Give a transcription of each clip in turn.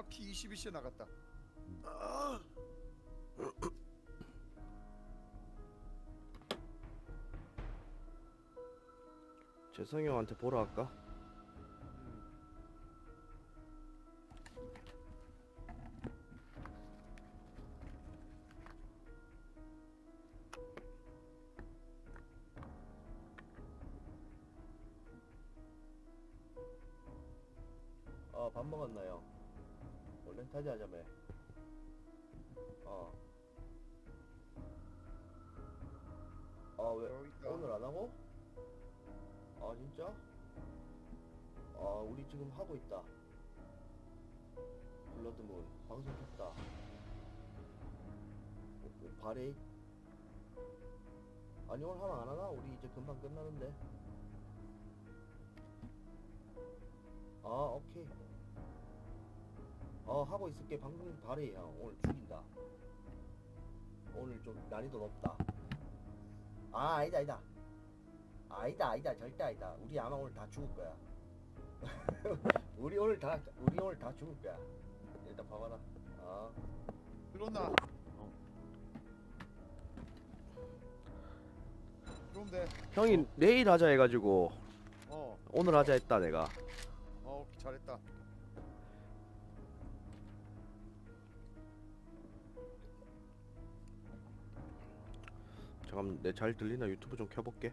정확히 22시에 나갔다. 재성이 형한테 보러 갈까? 이제 금방 끝나는데. 아 오케이. 어 하고 있을게. 방금 형 오늘 죽인다. 오늘 좀 난이도 높다. 아 아니다 아니다. 아니다 아니다. 절대 아니다. 우리 아마 오늘 다 죽을 거야. 우리 오늘 다 우리 오늘 다 죽을 거야. 일단 봐봐라. 아 들어온다. 그럼 돼. 형이 내일 하자 해가지고 어, 오늘 하자 했다 내가 어, 잘했다. 잠깐 내 잘 들리나 유튜브 좀 켜볼게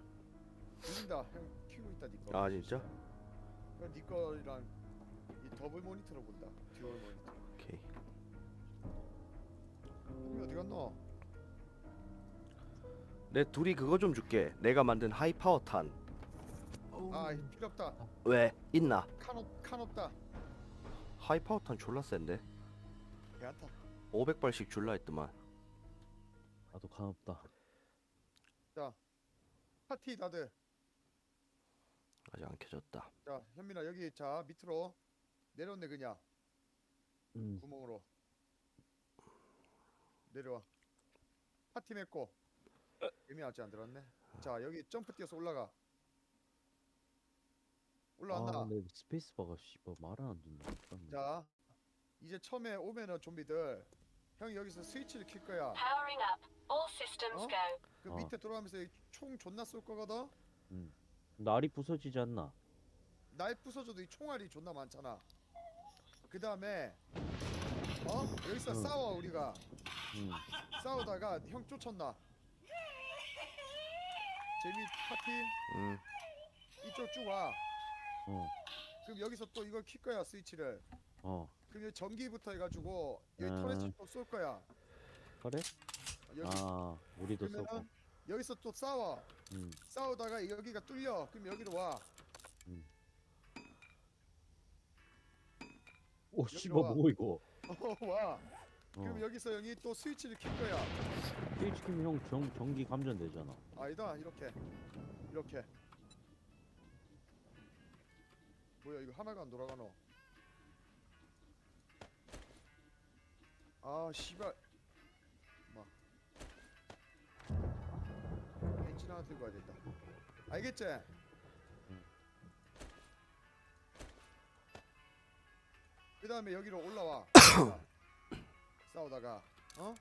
들린다. 형 키고 있다 니 거. 아 진짜? 그럼 니 거랑 이 더블 모니터로 본다. 듀얼 모니터. 오케이 형이 어디 갔노? 내 둘이 그거 좀 줄게 내가 만든 하이파워 탄 아, 필요 없다. 왜? 있나? 칸, 없, 칸 없다. 하이파워 탄 졸라 센데 괜찮다. 500발씩 줄라 했더만 나도 간 없다. 파티 다들. 아직 안 켜졌다 자, 현민아 여기 자 밑으로 내려온네 그냥 음, 구멍으로 내려와. 파티 맺고. 이미 아직 안 들어왔네. 자, 여기 점프 뛰어서 올라가. 올라왔나? 아, 내 스페이스바가 씨발 말을 안 듣네. 잠깐만. 자, 이제 처음에 오면은 좀비들 형이 여기서 스위치를 킬 거야. Powering up. All systems 어? go. 그 어. 밑에 돌아가면서 이총 존나 쏠 거거든. 음. 날이 부서지지 않나? 날 부서져도 이 총알이 존나 많잖아. 그 다음에 어 여기서 응. 싸워 우리가 음. 싸우다가 형 쫓았나. 재미 파티 음 이쪽 쭉 와. 어. 그럼 여기서 또 이걸 킬 거야 스위치를. 어. 그럼 여기 전기부터 해가지고 여기 음. 터렛을 또 쏠 거야. 그래? 여기 아, 우리도 쏘고. 그러면은 여기서 또 싸워. 음. 싸우다가 여기가 뚫려. 그럼 여기로 와. 오, 여기로 씨발 와. 뭐 이거? 어, 와. 어. 그럼 여기서 형이 또 스위치를 킬 거야. 스위치키면 형 전, 전기 감전되잖아. 아니다. 이렇게. 이렇게. 뭐야 이거 하나가 안 돌아가노. 아 씨발. 마. 엔진 하나 들고 와야겠다. 알겠지? 그 다음에 여기로 올라와. 싸우다가 어?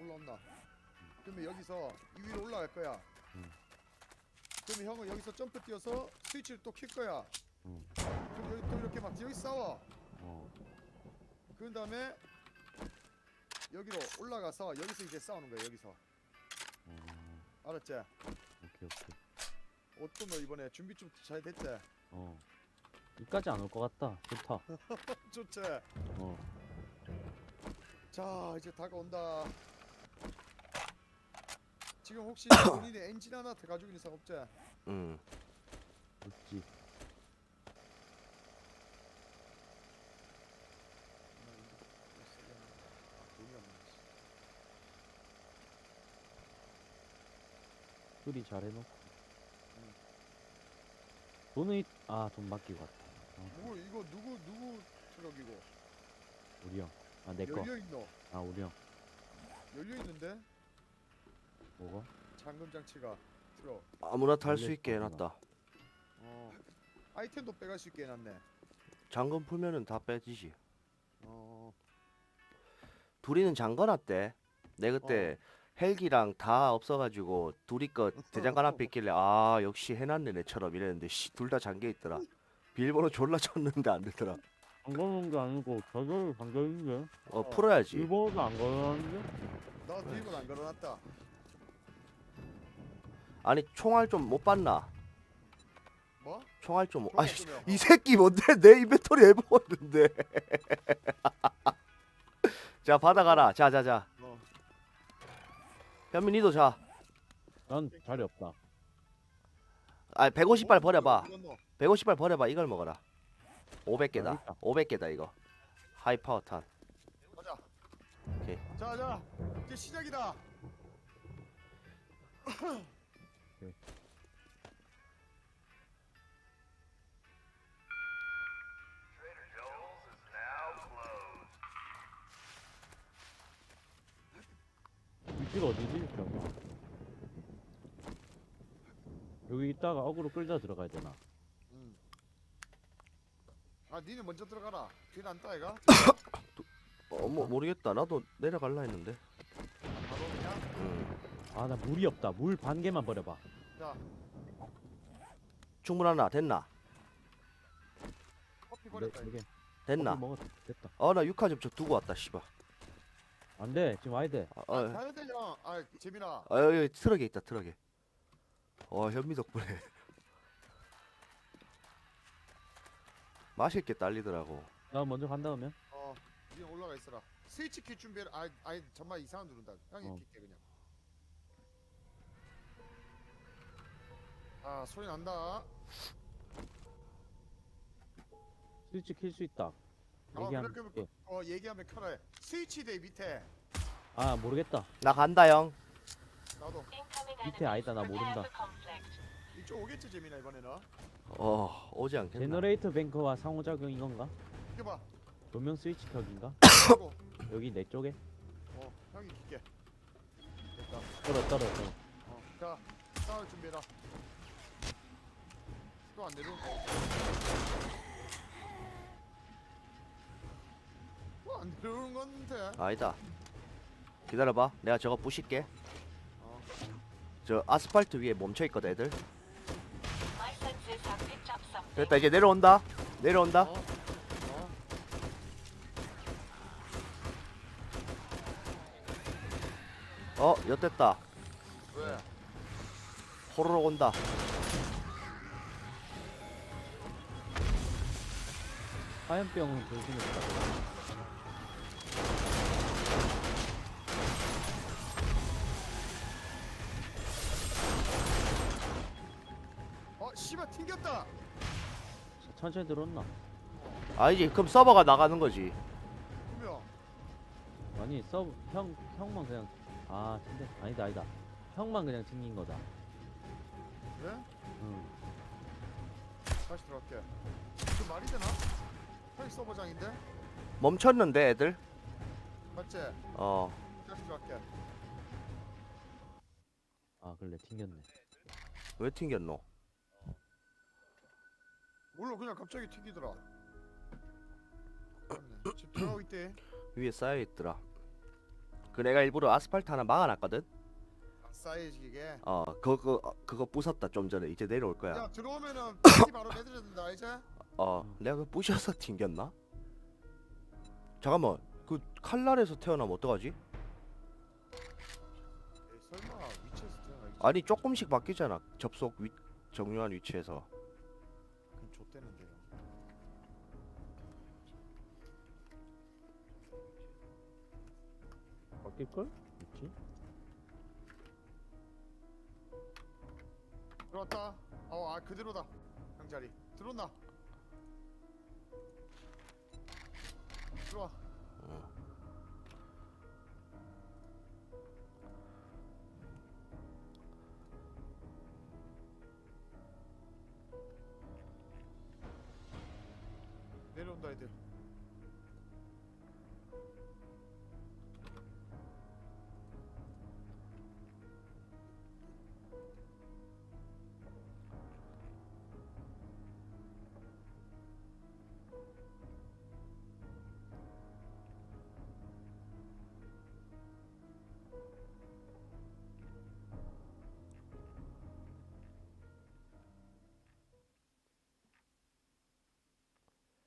올라온다. 그러면 여기서 이 위로 올라갈 거야. 음. 그러면 형은 여기서 점프 뛰어서 스위치를 또 킬 거야. 음. 그럼 여기 또 이렇게 막 여기 싸워. 어. 그런 다음에 여기로 올라가서 여기서 이제 싸우는 거야. 여기서 어. 알았지? 오케이, 오케이. 어떤 너 이번에 준비 좀 잘 됐지? 어. 이까지 안 올 것 같다. 좋다. 좋지? 어. 자 이제 다가온다. 지금 혹시 본인이 엔진 하나 더 가지고 있는 사람 없지? 음. 있지. 수리 잘 해놓고. 돈은 있... 아, 돈 맡기고 왔다. 어, 누구 이거 누구 누구 트럭이고 우리 형. 아, 내 거. 열려 있노? 아, 우리 형. 열려 있는데 뭐가? 잠금 장치가 트럭. 아무나 탈 수 원래 있게 있구나. 어 해놨다 아이템도 빼갈 수 있게 해놨네. 잠금 풀면은 다 빼지지. 어. 둘이는 잠궈놨대. 내 그때 헬기랑 다 없어가지고 둘이 거 대장간 앞에 있길래 아 역시 해놨네 내처럼 이랬는데 둘 다 잠겨 있더라. 비밀번호 졸라 쳤는데 안 되더라. 안 거는 게 아니고 저절로 잠겨있는데 어 풀어야지. 일본어도 안 걸어놨는데 나 비밀번호 안 걸어놨다. 아니 총알 좀 못 봤나? 뭐? 총알 좀. 못- 총알 아이씨 끄면. 이 새끼 뭔데 내 인벤토리 해보았는데. 자 받아가라. 자자자. 어. 현민 이도 자. 난 자리 없다 아 150발 버려봐. 이건 너. 150발 버려봐. 이걸 먹어라. 500개다. 알겠다. 500개다 이거. 하이 파워탄. 가자. 오케이. 자, 자. 이제 시작이다. 위치가 어디지? 잠깐만 여기 있다가 어그로 끌다 들어가야 되나 음. 아, 니는 먼저 들어가라. 뒤는 안 따이가? 어, 뭐 모르겠다. 나도 내려갈라 했는데. 바로 그냥. 음. 아 나 물이 없다 물 반 개만 버려봐 자, 충분하나? 됐나? 커피 네, 버렸다. 네 개. 됐나? 커피 먹었 됐다 어 나 육화점 저 두고 왔다 씨발. 안돼 지금 와야 돼 아, 아, 가야 돼, 형. 아, 재민아. 아 여기 트럭에 있다 트럭에. 어 현미 덕분에 마실 게 딸리더라고. 나 먼저 간다 그러면 어, 니 올라가 있어라. 스위치 키 준비해. 아, 아니 정말 이상한 누른다. 형이 어. 킬게 그냥. 아, 소리 난다. 스위치 킬 수 있다 어, 얘기하면 그래, 예. 어, 얘기하면 켜라. 스위치 대 밑에. 아 모르겠다 나 간다 형. 나도 밑에. 아니다, 나 모른다. 이쪽 오겠지 재민아 이번에는. 어 오지 않겠나? 제너레이터 뱅커와 상호작용 이건가? 이거 봐. 조명 스위치 켜기인가? 여기 내 쪽에? 어, 형이 킬게. 됐다. 떨어 떨어 떨어 어, 자, 싸울 준비해라. 또 안 내려? 또안 내려오는 건데. 아니다. 기다려봐. 내가 저거 부실게. 어, 저 아스팔트 위에 멈춰 있거든 애들. 됐다 이제 내려온다. 내려온다. 어, 어. 어 엿됐다. 왜? 호로록 온다. 화염병은 조심해 어, 씨발 튕겼다. 천천히 들어온나? 아니지 그럼 서버가 나가는 거지. 분명. 아니 서브 형 형만 그냥 아 근데 아니다 아니다 형만 그냥 튕긴 거다 그래? 응 다시 들어갈게. 그 말이 되나? 형이 서버장인데? 멈췄는데 애들. 맞지? 어 다시 들어갈게. 아 그래 튕겼네 왜 튕겼노? 몰라 그냥 갑자기. 맞네. 지금 들어가고 있대. 위에 쌓여 있더라. 그 내가 일부러 아스팔트 하나 막아놨거든. 안 쌓여지 이게. 어 그거 어, 그거 부쉈다 좀 전에 이제 내려올 거야. 야 들어오면은 바로 내드려야 된다 이제. 어 내가 그 부셔서 튕겼나? 잠깐만 그 칼날에서 태어나면 어떡하지? 에이, 설마 위치에서 태어나겠지? 아니 조금씩 바뀌잖아 접속 위 정류한 위치에서 바뀔걸? 있지? 들어왔다. 어, 아 그대로다. 형 자리. 들어온다. 들어와. 내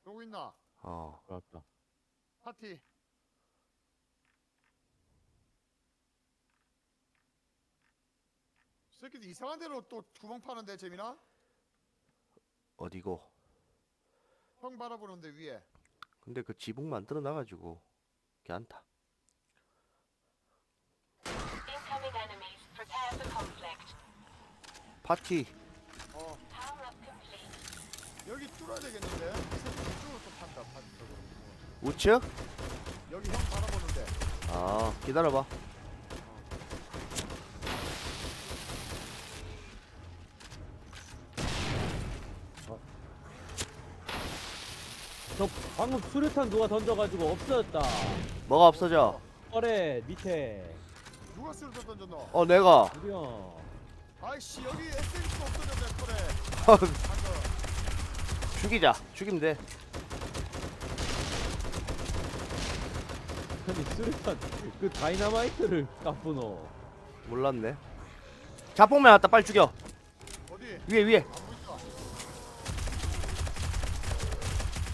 쏘고 있나? 어 그럴까. 파티. 새끼들 이상한 데로 또 구멍 파는데 재민아? 어디고 형 바라보는데 위에. 근데 그 지붕 만들어 놔가지고 괜찮다 Incoming enemies. Prepare for conflict. 파티 어 Power up complete. 여기 뚫어야 되겠는데? 이 새끼 이쪽으로 또 판다 파티 쪽으로. 우측? 여기 형 바라보는데. 아 기다려봐 저 방금 수류탄 누가 던져가지고 없어졌다. 뭐가 없어져 어래 밑에. 누가 쓰러져 던졌노? 어 내가 우리 형. 아이씨 여기 SMG가 없어졌네 털에. 죽이자. 죽이면 돼. 아니 수류탄 그 다이나마이트를 까부노. 몰랐네. 자폭맨 왔다. 빨리 죽여. 어디? 위에 위에. 안.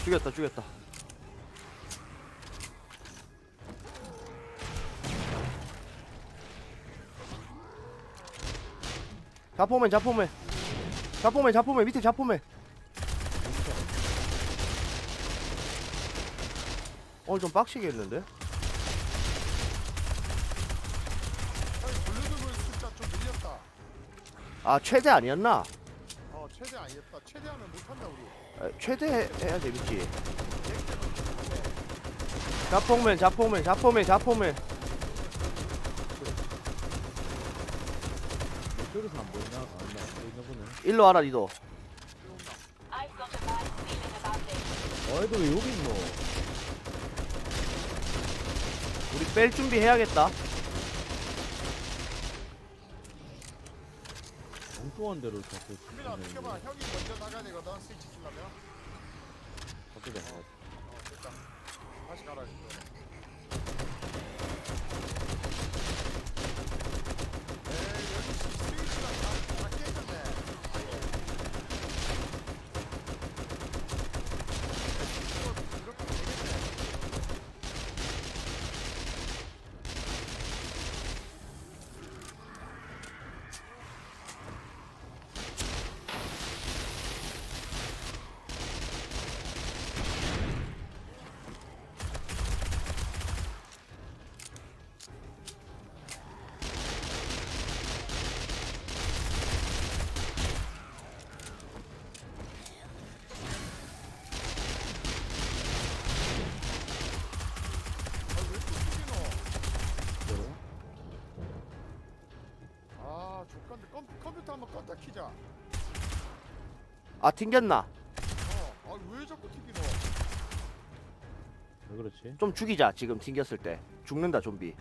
죽였다 죽였다. 자폭맨 자폭맨. 자폭맨 자폭맨. 밑에 자폭맨 오늘 좀 빡시게 했는데 아니 블루드볼 숫자 좀 밀렸다. 아 최대 아니었나? 어 최대 아니었다. 최대하면 못한다 우리. 에, 최대 해- 해야 재밌지 자폭맨 자폭맨 자폭맨 자폭맨 이쪽에서 안 보이나? 안 보이나 보네. 일로 와라 니도 I've got a bad feeling about this. 어애도 왜 여기 있노? 우리 뺄 준비 해야겠다 엉뚱한 데로 자꾸. 민아 비켜봐. 형이 먼저 나가야 되거든. 스위치 쓰려면. 어떻게? 어 됐다. 다시 가라. 이거. 에이 여기 스위치가 다, 다 깨졌네. 이거 이렇게 되겠네. 아왜 또 튀기노? 아 족간데 컴, 컴퓨터 한번 껐다 키자 아 튕겼나? 어 아왜 자꾸 튀기노 왜 그렇지? 좀 죽이자 지금 튕겼을 때 죽는다 좀비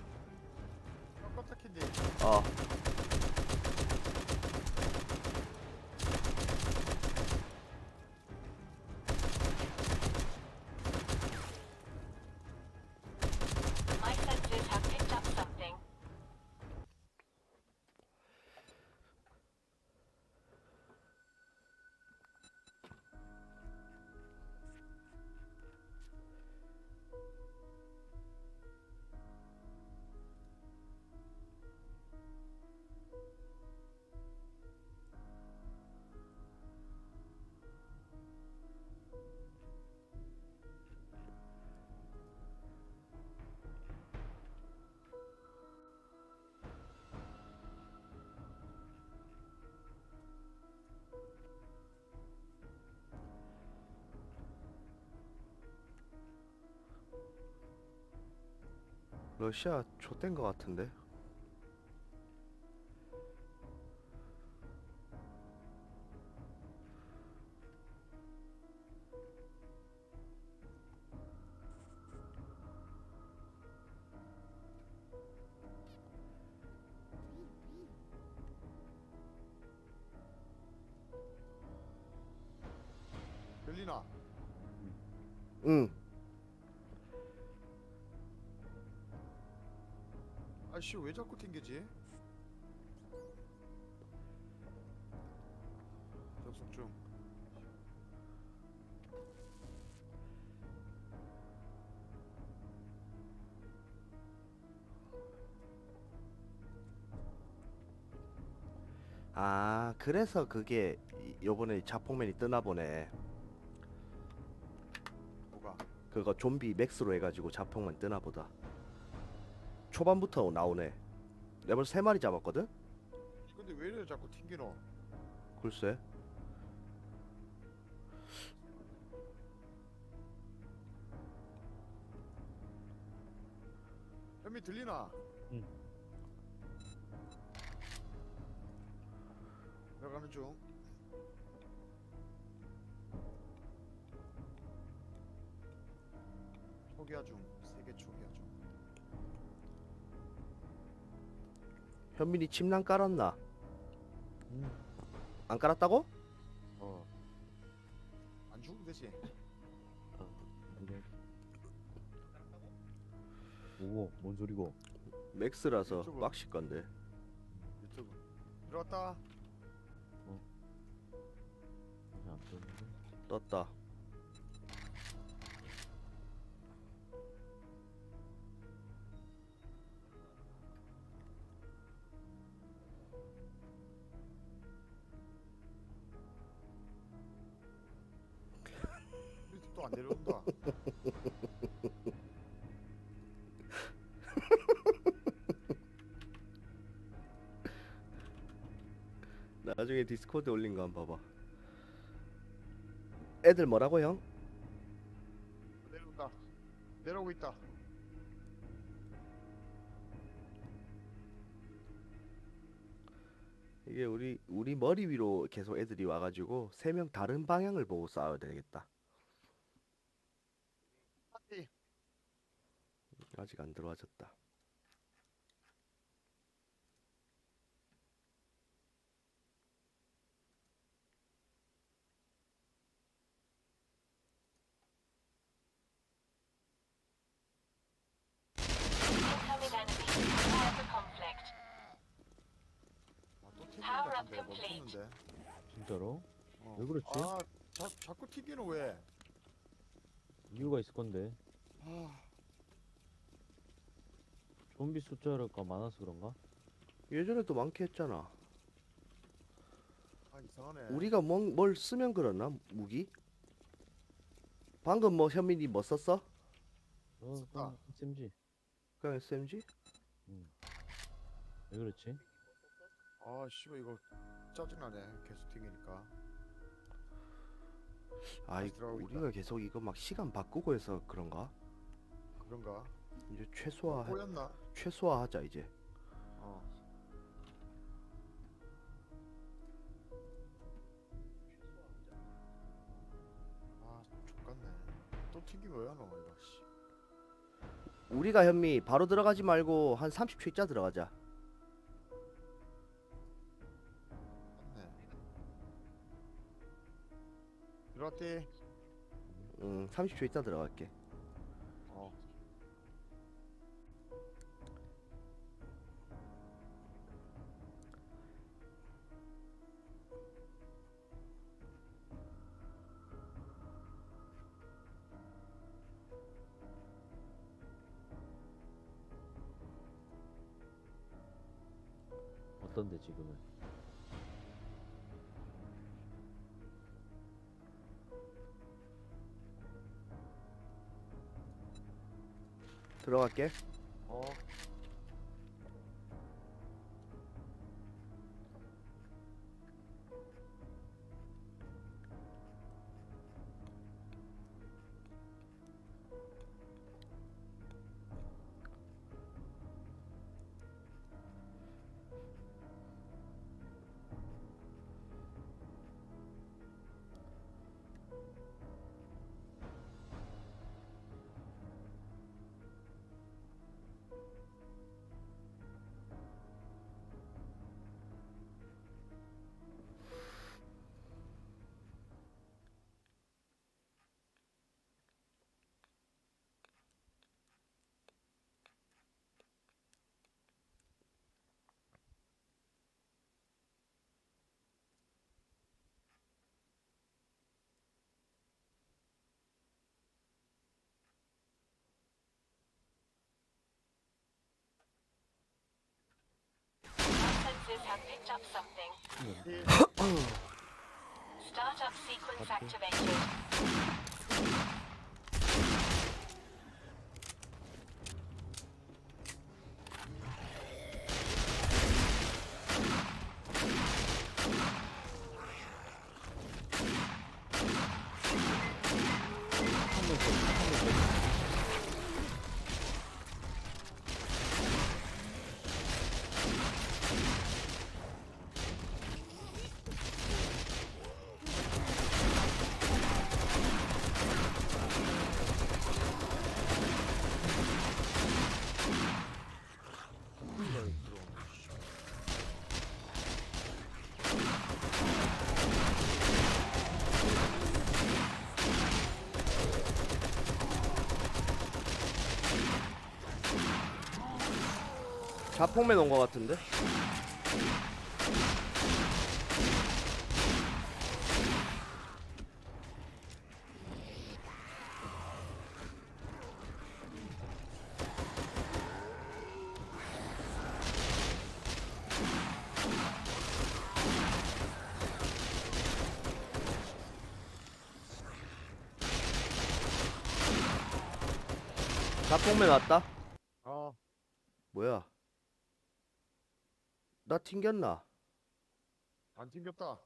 러시아 좆된 거 같은데 그래서 그게 이- 요번에 자폭맨이 뜨나 보네. 뭐가? 그거 좀비 맥스로 해가지고 자폭만 뜨나 보다. 초반부터 나오네. 내가 벌써 세 마리 잡았거든? 근데 왜 이래 자꾸 튕기노? 글쎄. 현미 들리나? 응. 들어가는 중. 초기화 중. 세계 초기화 중. 현민이 침낭 깔았나? 음. 안 깔았다고? 어. 안 죽으면 되지. 오고 뭔 소리고? 맥스라서. 빡실 건데. 유튜브. 들어왔다. 떴다. 또 안 내려온다. 나중에 디스코드 올린 거 한번 봐봐. 애들 뭐라고 형? 내려온다. 내려오고 있다. 이게 우리 우리 머리 위로 계속 애들이 와가지고 세 명 다른 방향을 보고 싸워야 되겠다. 아직 안 들어와졌다. Incoming enemy. Prepare for conflict. 아, 또 같은데 complete. 멈췄는데. 진짜로? 어. 왜 그렇지? 아, 자, 자꾸 튕기는 왜? 이유가 있을 건데. 아, 좀비 숫자가 많아서 그런가? 예전에도 많게 했잖아. 아 이상하네. 우리가 뭐, 뭘 쓰면 그러나 무기? 방금 뭐 현민이 뭐 썼어? 어. 그냥 SMG. 그냥 SMG? 왜 그렇지? 아, 씨발 이거 짜증나네. 튕기니까. 아이 다시 들어가고 있다. 우리가 계속 이거 막 시간 바꾸고 해서 그런가? 그런가? 이제 최소화 꼬였나? 최소화하자 이제. 어. 아, 족같네. 또 튕기면 왜안 와, 이거 씨. 우리가 현미 바로 들어가지 말고 한 30초 있자 들어가자. 들어왔디? 응, 30초 있다 들어갈게. 어. 어떤데 지금은? 들어갈게. Have picked up something. 힐. Startup sequence activated. 자폭맨 온거 같은데? 자폭맨 왔다? 어. 뭐야? 나 튕겼나? 안 튕겼다.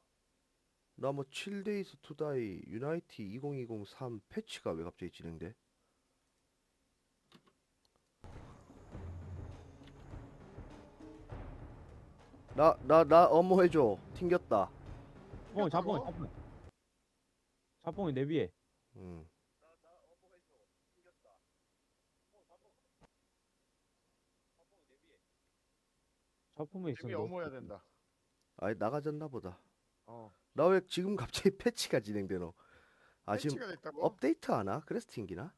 나 뭐 7days to die 유나이티 2023 패치가 왜 갑자기 진행돼? 나 나나 어머 해줘 튕겼다 자뽕이, 자뽕이, 튕겼다고? 자뽕이. 자뽕이 내 위에. 응. 있어. 집이 어머야 된다. 아니 나가졌나 보다 어. 나 왜 지금 갑자기 패치가 진행되노 아 지금 패치가 됐다고? 업데이트 하나? 그래서 튕기나?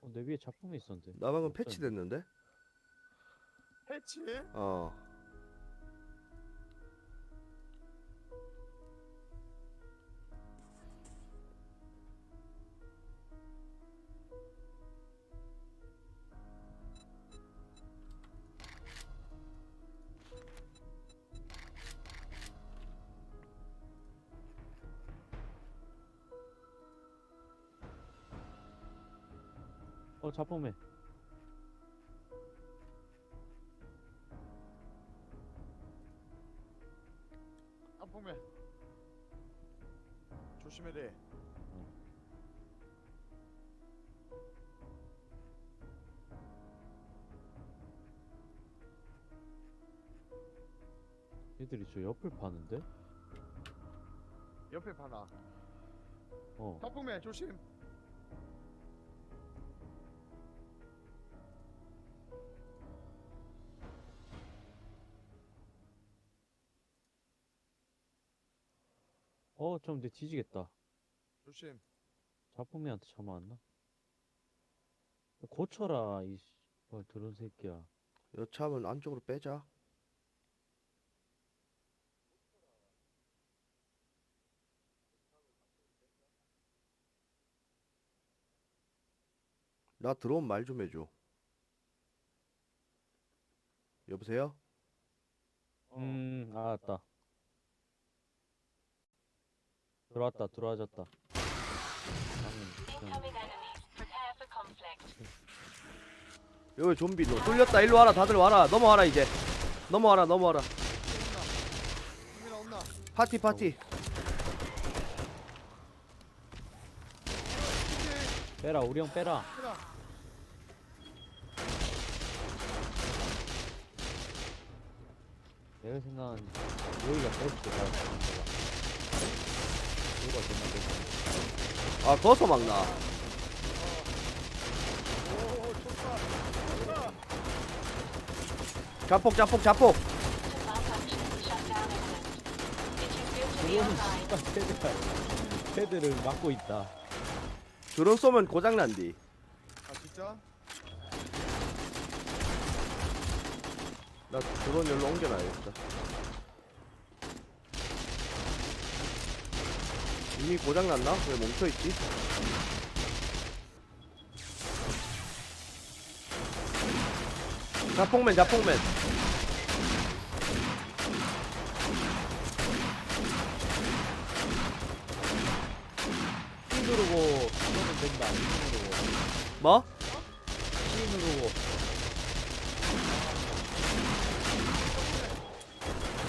어, 내 위에 자뽕이 있었는데. 나 방금 없었는데. 패치 됐는데? 패치? 어 어, 자뽕맨. 한풍맨. 조심해 돼. 얘들이 저 옆을 파는데? 옆에 파나. 어. 한풍맨 조심. 어, 좀 내 뒤지겠다. 조심. 자뽕맨한테 전화 왔나? 고쳐라, 이, 씨. 어, 드론 새끼야. 여차하면 안쪽으로 빼자 나 들어온 말 좀 해줘 여보세요? 어. 음, 알았다. 들어왔다, 들어와졌다. 방금 그냥 Incoming enemies. Prepare for conflict. 여기 좀비 너 뚫렸다 일로 와라 다들 와라 넘어와라 이제 넘어와라 넘어와라 온나. 파티 파티 빼라, 우리 형 빼라. 내가 생각한 여기가 베스트 베스트. 아 거서 막나. 자폭 자폭 자폭 헤드를 막고 있다. 드론 쏘면 고장난디 아 진짜? 나 드론 열로 옮겨놔야겠다 이미 고장났나? 왜 멈춰있지? 자폭맨 자폭맨 C 누르고 이거면 된다. C 누르고. 뭐? C 누르고.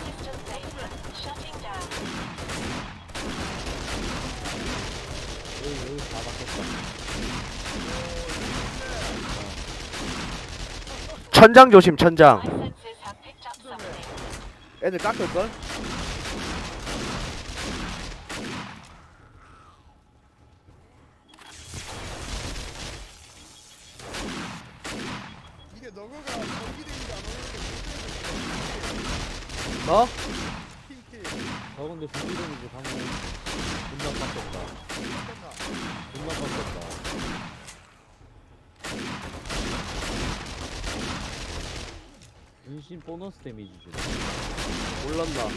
System data shutting down. 여기 여기 다 바뀌었다. 천장 조심 천장. 애들 깎을걸? 이게 너거가 전기되는지 안 오는지 뭐? 핑키 저 근데 준비되는지 방금 존나 바뀌었다. 끝나 존나 바뀌었다. 보너스 데미지 주네. 몰랐나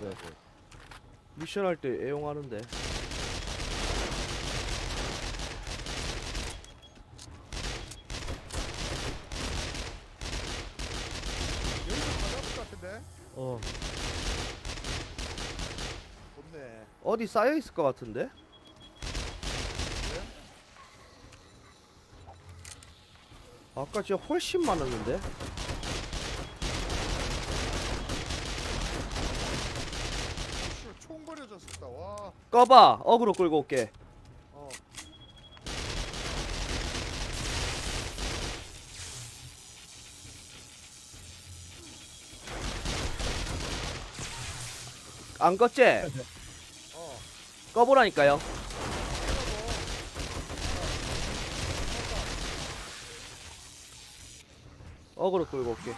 그래서 미션 할 때 애용하는데 여기서 가져올 것 같은데 어 좋네 어디 쌓여 있을 것 같은데? 아까 진짜 훨씬 많았는데? 씨, 총 버려졌었다 와 꺼봐 어그로 끌고 올게 어. 안 껐지? 어. 꺼보라니까요 어그로 끌고 올게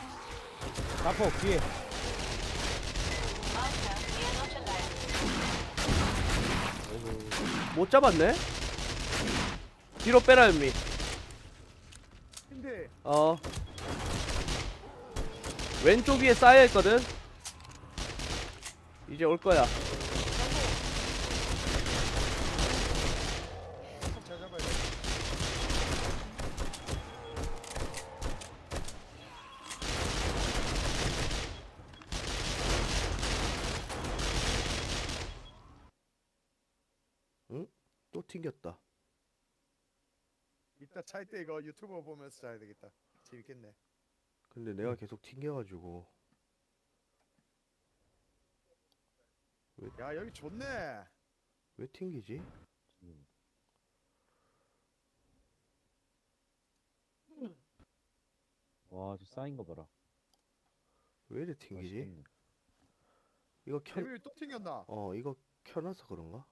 자폭 뒤에 못 잡았네? 뒤로 빼라 연미. 근데 어. 왼쪽 위에 쌓여있거든? 이제 올 거야 잘 잡아야 돼 또 튕겼다 이따 잘 때 이거 유튜브 보면서 자야 되겠다 재밌겠네 근데 내가 계속 튕겨가지고 야 여기 좋네 왜 튕기지? 음. 와저 쌓인 거 봐라 왜 이래 튕기지? 맛있겠네. 이거 켜 재민이 또 튕겼나 어 이거 켜놔서 그런가?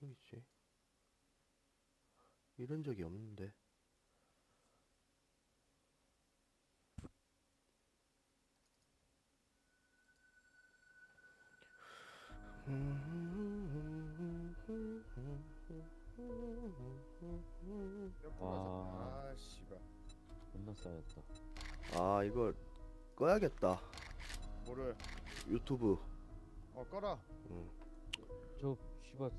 왜 튕기지? 이런 적이 없는데. 와. 아 씨발. 존나 쌓였다. 아 이거 꺼야겠다. 뭐를? 유튜브. 어 꺼라. 응. 저 씨발